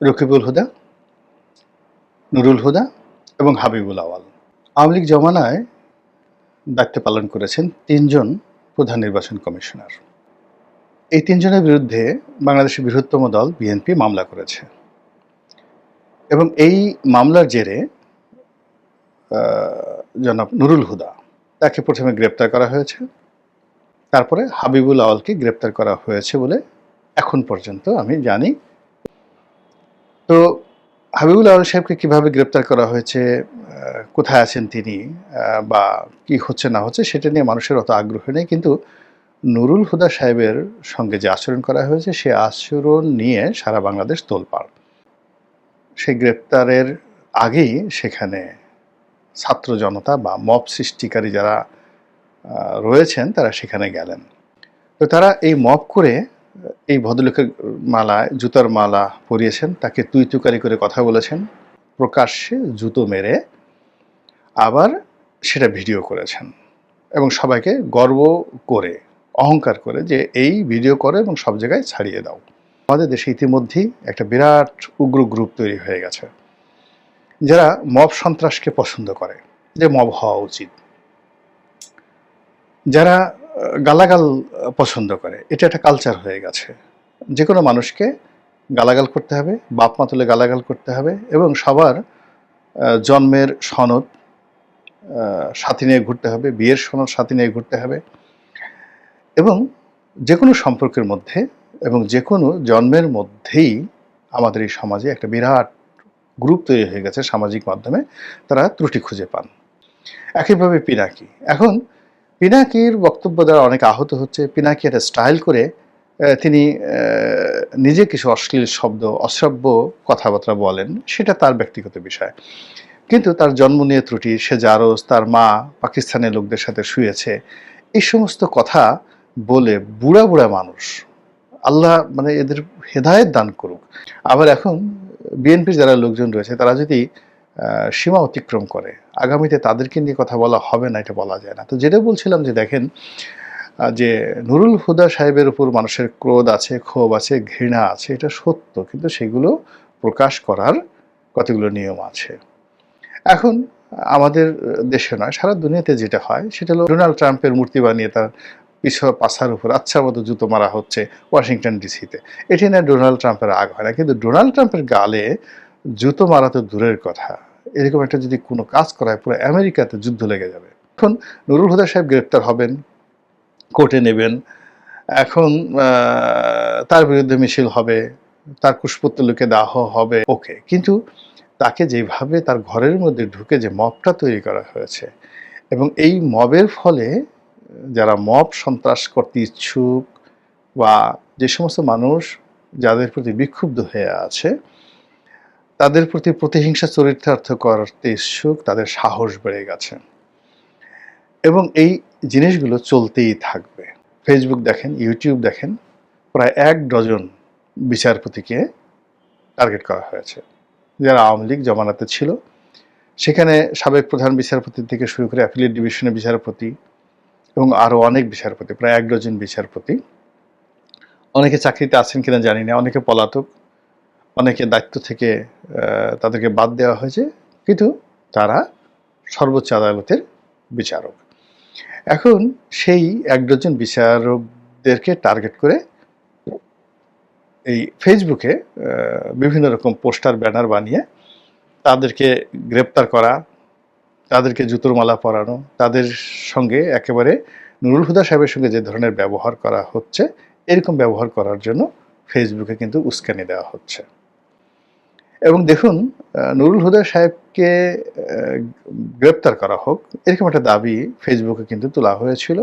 রকিবুল হুদা, নুরুল হুদা এবং হাবিবুল আওয়াল। আওয়ামী লীগ জমানায় দায়িত্ব পালন করেছেন তিনজন প্রধান নির্বাচন কমিশনার। এই তিনজনের বিরুদ্ধে বাংলাদেশের বৃহত্তম দল বিএনপি মামলা করেছে। এবং এই মামলার জেরে জনাব নুরুল হুদা তাকে প্রথমে গ্রেপ্তার করা হয়েছে। তারপরে হাবিবুল আওয়ালকে গ্রেপ্তার করা হয়েছে বলে এখন পর্যন্ত আমি জানি হাবিবুল আওয়াল সাহেবকে কীভাবে গ্রেপ্তার করা হয়েছে কোথায় আছেন তিনি বা কি হচ্ছে না হচ্ছে সেটা নিয়ে মানুষের অত আগ্রহ নেই, কিন্তু নুরুল হুদা সাহেবের সঙ্গে যে আচরণ করা হয়েছে, সে আচরণ নিয়ে সারা বাংলাদেশ তোলপাড়। সেই গ্রেপ্তারের আগেই সেখানে ছাত্র জনতা বা মব সৃষ্টিকারী যারা রয়েছেন, তারা সেখানে গেলেন। তো তারা এই মব করে এই ভদ্রলোকের মালায়, জুতার মালা পরিয়েছেন, তাকে তুই তুকারি করে কথা বলেছেন, প্রকাশ্যে জুতো মেরে আবার সেটা ভিডিও করেছেন এবং সবাইকে গর্ব করে, অহংকার করে যে এই ভিডিও করে এবং সব জায়গায় ছাড়িয়ে দাও। আমাদের দেশে ইতিমধ্যেই একটা বিরাট উগ্র গ্রুপ তৈরি হয়ে গেছে, যারা মব সন্ত্রাসকে পছন্দ করে, যে মব হওয়া উচিত। যারা গালাগাল পছন্দ করে। এটা একটা কালচার হয়ে গেছে। যে কোনো মানুষকে গালাগাল করতে হবে, বাপ মা তুলে গালাগাল করতে হবে এবং সবার জন্মের সনদ সাথী নিয়ে ঘুরতে হবে, বিয়ের সনদ সাথী নিয়ে ঘুরতে হবে এবং যে কোনো সম্পর্কের মধ্যে এবং যে কোনো জন্মের মধ্যেই আমাদের এই সমাজে একটা বিরাট গ্রুপ তৈরি হয়ে গেছে সামাজিক মাধ্যমে। তারা ত্রুটি খুঁজে পান। একইভাবে পিনাকি। এখন পিনাকির বক্তব্য দ্বারা অনেক আহত হচ্ছে। পিনাকি একটা স্টাইল করে তিনি নিজে কিছু অশ্লীল শব্দ, অশ্রাব্য কথাবার্তা বলেন, সেটা তার ব্যক্তিগত বিষয়। কিন্তু তার জন্ম নিয়ে ত্রুটি, সে জারজ তার মা পাকিস্তানের লোকদের সাথে শুয়েছে। এই সমস্ত কথা বলে বুড়া বুড়া মানুষ, আল্লাহ মানে এদের হেদায়েত দান করুক। আবার এখন বিএনপির যারা লোকজন রয়েছে, তারা যদি সীমা অতিক্রম করে। আগামীতে তাদেরকে নিয়ে কথা বলা হবে না, এটা বলা যায় না। তো যেটা বলছিলাম যে, দেখেন যে নুরুল হুদা সাহেবের উপর মানুষের ক্রোধ আছে, ক্ষোভ আছে, ঘৃণা আছে, এটা সত্য। কিন্তু সেগুলো প্রকাশ করার কতগুলো নিয়ম আছে? এখন আমাদের দেশে নয়, সারা দুনিয়াতে যেটা হয়, সেটা হলো ডোনাল্ড ট্রাম্পের মূর্তি বানিয়ে তার পিছু পাশার উপর আচ্ছা মতো জুতো মারা হচ্ছে ওয়াশিংটন ডিসিতে। এটি নিয়ে ডোনাল্ড ট্রাম্পের আগ হয় না। কিন্তু ডোনাল্ড ট্রাম্পের গালে জুতো মারা তো দূরের কথা। এরকম একটা যদি কোনো কাজ করায়, পুরো আমেরিকাতে যুদ্ধ লেগে যাবে। এখন নুরুল হুদা সাহেব গ্রেপ্তার হবেন, কোর্টে নেবেন। এখন তার বিরুদ্ধে মিছিল হবে, তার কুশপুত্তলুকে দাহ হবে, ওকে। কিন্তু তাকে যেভাবে তার ঘরের মধ্যে ঢুকে যে মবটা তৈরি করা হয়েছে এবং এই মবের ফলে যারা মব সন্ত্রাস করতে ইচ্ছুক বা যে সমস্ত মানুষ যাদের প্রতি বিক্ষুব্ধ হয়ে আছে তাদের প্রতি প্রতিহিংসা চরিতার্থ করতে ইচ্ছুক, তাদের সাহস বেড়ে গেছে। এবং এই জিনিসগুলো চলতেই থাকবে। ফেসবুক দেখেন ইউটিউব দেখেন, প্রায় এক ডজন বিচারপতিকে টার্গেট করা হয়েছে। যারা আওয়ামী লীগ জমানাতে ছিল, সেখানে সাবেক প্রধান বিচারপতি থেকে শুরু করে অ্যাপিলেট ডিভিশনের বিচারপতি এবং আরও অনেক বিচারপতি, প্রায় এক ডজন বিচারপতি। অনেকে চাকরিতে আছেন কিনা জানি না, অনেকে পলাতক। অনেকে দায়িত্ব থেকে তাদেরকে বাদ দেওয়া হয়েছে। কিন্তু তারা সর্বোচ্চ আদালতের বিচারক। এখন সেই এক ডজন বিচারকদেরকে টার্গেট করে এই ফেসবুকে বিভিন্ন রকম পোস্টার, ব্যানার বানিয়ে তাদেরকে গ্রেপ্তার করা, তাদেরকে জুতোর মালা পরানো, তাদের সঙ্গে একেবারে নুরুল হুদা সাহেবের সঙ্গে যে ধরনের ব্যবহার করা হচ্ছে, এরকম ব্যবহার করার জন্য ফেসবুকে কিন্তু উস্কানি দেওয়া হচ্ছে। এবং দেখুন নুরুল হুদা সাহেবকে গ্রেপ্তার করা হোক, এরকম একটা দাবি ফেসবুকে কিন্তু তোলা হয়েছিল।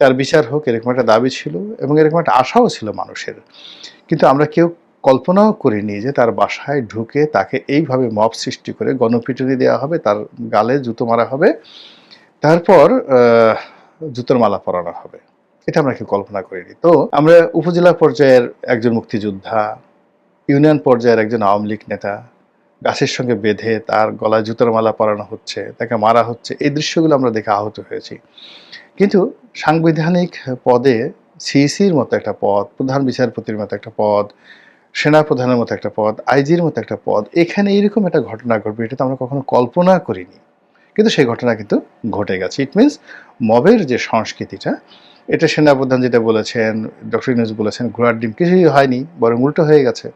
তার বিচার হোক, এরকম একটা দাবি ছিল এবং এরকম একটা আশাও ছিল মানুষের। কিন্তু আমরা কেউ কল্পনাও করিনি যে তার বাসায় ঢুকে তাকে এইভাবে মব সৃষ্টি করে গণপিটুনি দেওয়া হবে, তার গালে জুতো মারা হবে, তারপর জুতোর মালা পরানো হবে। এটা আমরা কেউ কল্পনা করিনি। তো আমরা উপজেলা পর্যায়ের একজন মুক্তিযোদ্ধা ইউনিয়ন পর্যায়ের একজন আওয়ামী লীগ নেতা গাছের সঙ্গে বেঁধে তার গলায় জুতোর মালা পরানো হচ্ছে, তাকে মারা হচ্ছে, এই দৃশ্যগুলো আমরা দেখে আহত হয়েছি। কিন্তু সাংবিধানিক পদে সিইসির মতো একটা পদ, প্রধান বিচারপতির মতো একটা পদ, সেনাপ্রধানের মতো একটা পদ, আইজির মতো একটা পদ, এখানে এরকম একটা ঘটনা ঘটবে, এটা তো আমরা কখনো কল্পনা করিনি। কিন্তু সেই ঘটনা কিন্তু ঘটে গেছে। ইট মিনস মবের যে সংস্কৃতিটা, এটা সেনাপ্রধান যেটা বলেছেন, ডক্টর ইউনুস বলেছেন ঘোড়ার ডিম কিছুই হয়নি, বরং উল্টো হয়ে গেছে।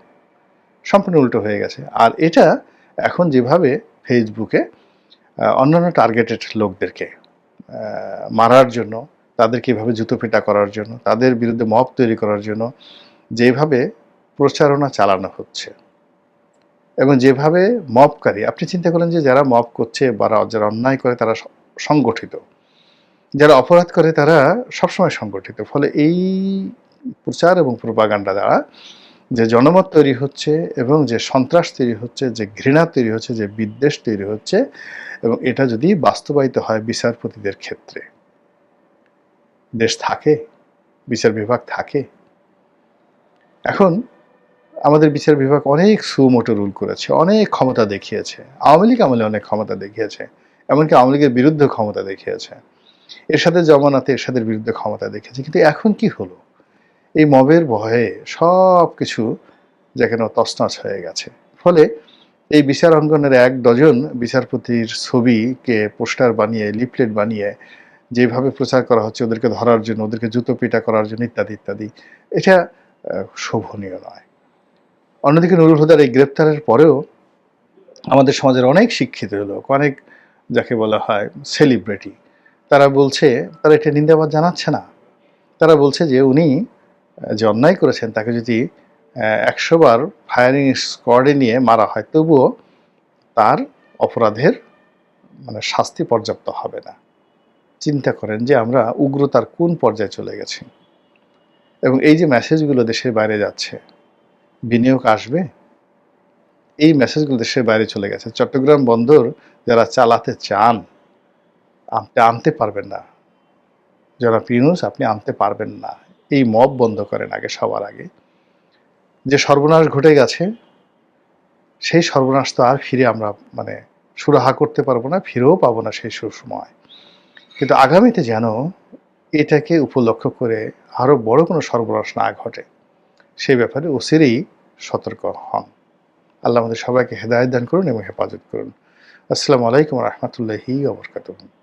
সম্পূর্ণ উল্টো হয়ে গেছে। আর এটা এখন যেভাবে ফেসবুকে অন্যান্য টার্গেটেড লোকদেরকে মারার জন্য, তাদেরকে এভাবে জুতো পেটা করার জন্য, তাদের বিরুদ্ধে মব তৈরি করার জন্য যেভাবে প্রচারণা চালানো হচ্ছে এবং যেভাবে মবকারী, আপনি চিন্তা করেন যে যারা মব করছে বা যারা অন্যায় করে তারা সংগঠিত। যারা অপরাধ করে তারা সবসময় সংগঠিত। ফলে এই প্রচার এবং প্রপাগান্ডা দ্বারা যে জনমত তৈরি হচ্ছে এবং যে সন্ত্রাস তৈরি হচ্ছে, যে ঘৃণা তৈরি হচ্ছে, যে বিদ্বেষ তৈরি হচ্ছে এবং এটা যদি বাস্তবায়িত হয় বিচারপতিদের ক্ষেত্রে, দেশ থাকে, বিচার বিভাগ থাকে। এখন আমাদের বিচার বিভাগ অনেক সুমোটো রুল করেছে, অনেক ক্ষমতা দেখিয়েছে, আওয়ামী লীগ আমলে অনেক ক্ষমতা দেখিয়েছে, এমনকি আওয়ামী লীগের বিরুদ্ধে ক্ষমতা দেখিয়েছে। এর সাথে জমানাতে এর সাথে বিরুদ্ধে ক্ষমতা দেখিয়েছে, কিন্তু এখন কি হলো? এই মবের ভয়ে সব কিছু যেখানে তছনছ হয়ে গেছে। ফলে এই বিচার অঙ্গনের এক ডজন বিচারপতির ছবিকে পোস্টার বানিয়ে, লিফলেট বানিয়ে, যেভাবে প্রচার করা হচ্ছে, ওদেরকে ধরার জন্য, ওদেরকে জুতো পিটা করার জন্য ইত্যাদি ইত্যাদি, এটা শোভনীয় নয়। অন্যদিকে নুরুল হুদার এই গ্রেপ্তারের পরেও আমাদের সমাজের অনেক শিক্ষিত লোক, অনেক যাকে বলা হয় সেলিব্রিটি তারা বলছে, তারা এটা নিন্দাবাদ জানাচ্ছে না। তারা বলছে যে উনি যে অন্যায় করেছেন, তাকে যদি একশোবার ফায়ারিং স্কোয়াডে নিয়ে মারা হয়, তবুও তার অপরাধের মানে শাস্তি পর্যাপ্ত হবে না। চিন্তা করেন যে আমরা উগ্রতার কোন পর্যায়ে চলে গেছি? এবং এই যে মেসেজগুলো দেশের বাইরে যাচ্ছে, বিনিয়োগ আসবে? এই মেসেজগুলো দেশের বাইরে চলে গেছে। চট্টগ্রাম বন্দর যারা চালাতে চান আপনি আনতে পারবেন না। যারা পিনুস আপনি আনতে পারবেন না। এই মব বন্ধ করেন আগে, সবার আগে। যে সর্বনাশ ঘটে গেছে, সেই সর্বনাশ তো আর ফিরে আমরা মানে সুরাহা করতে পারব না, ফিরেও পাবো না সেই সুসময়। কিন্তু আগামীতে যেন এটাকে উপলক্ষ করে আরও বড় কোনো সর্বনাশ না ঘটে সেই ব্যাপারে অচিরেই সতর্ক হন। আল্লাহ আমাদের সবাইকে হেদায়ত দান করুন এবং হেফাজত করুন। আসসালামু আলাইকুম রহমতুল্লাহি ওবরকাতুহ